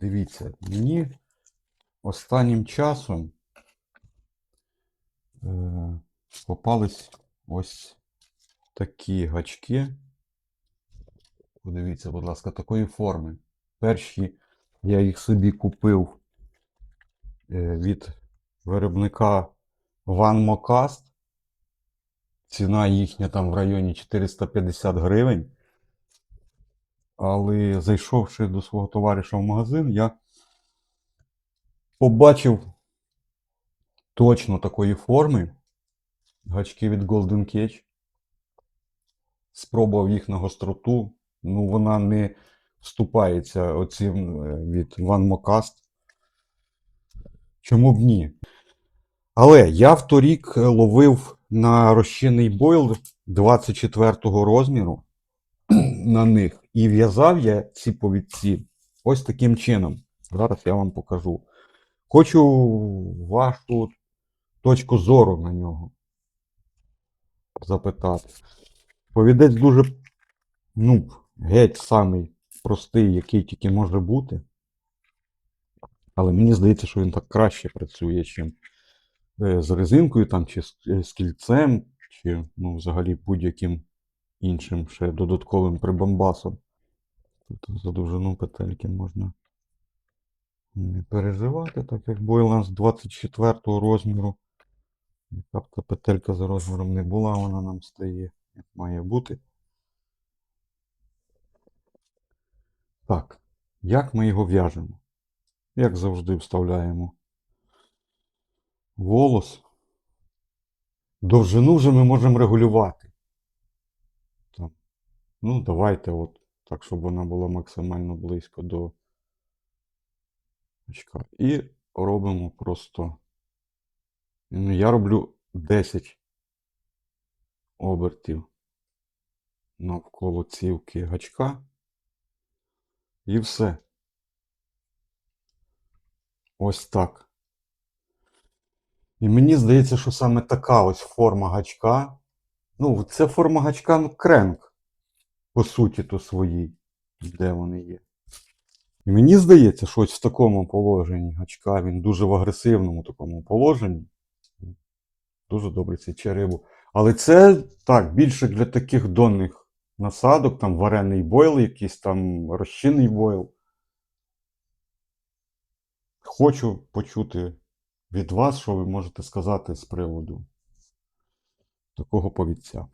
Дивіться, мені останнім часом е, попались ось такі гачки. Подивіться, будь ласка, такої форми. Перші я їх собі купив е, від виробника Van Mocast. Ціна їхня там в районі 450 гривень. Але зайшовши до свого товариша в магазин, я побачив точно такої форми гачки від Golden Cage. Спробував їх на гостроту. Ну, вона не вступається оцим е, від Van Mocast. Чому б ні? Але я в торік е, ловив на розчинний бойл 24-го розміру на них. І в'язав я ці повідці ось таким чином. Зараз я вам покажу. Хочу вашу точку зору на нього запитати. Повідець дуже, ну, геть самий простий, який тільки може бути. Але мені здається, що він так краще працює, чим е, з резинкою там, чи е, з кільцем, чи ну, взагалі будь-яким іншим ще додатковим прибамбасом. Тут за довжину петельки можна не переживати, так як бойланд з 24 розміру. Яка б та петелька за розміром не була, вона нам стає, як має бути. Так, як ми його в'яжемо? Як завжди вставляємо волос. Довжину вже ми можемо регулювати. Там. Ну, давайте от так, щоб вона була максимально близько до очка. І робимо просто. Ну, я роблю 10 обертів навколо цівки гачка. І все. Ось так. І мені здається, що саме така ось форма гачка. Ну, це форма гачка кренк. По суті, то своїй. Де вони є. І мені здається, що ось в такому положенні гачка, він дуже в агресивному такому положенні. Дуже добре січе рибу. Але це так, більше для таких донних насадок, там варений бойл, якийсь там розчинний бойл. Хочу почути від вас, що ви можете сказати з приводу такого повідця.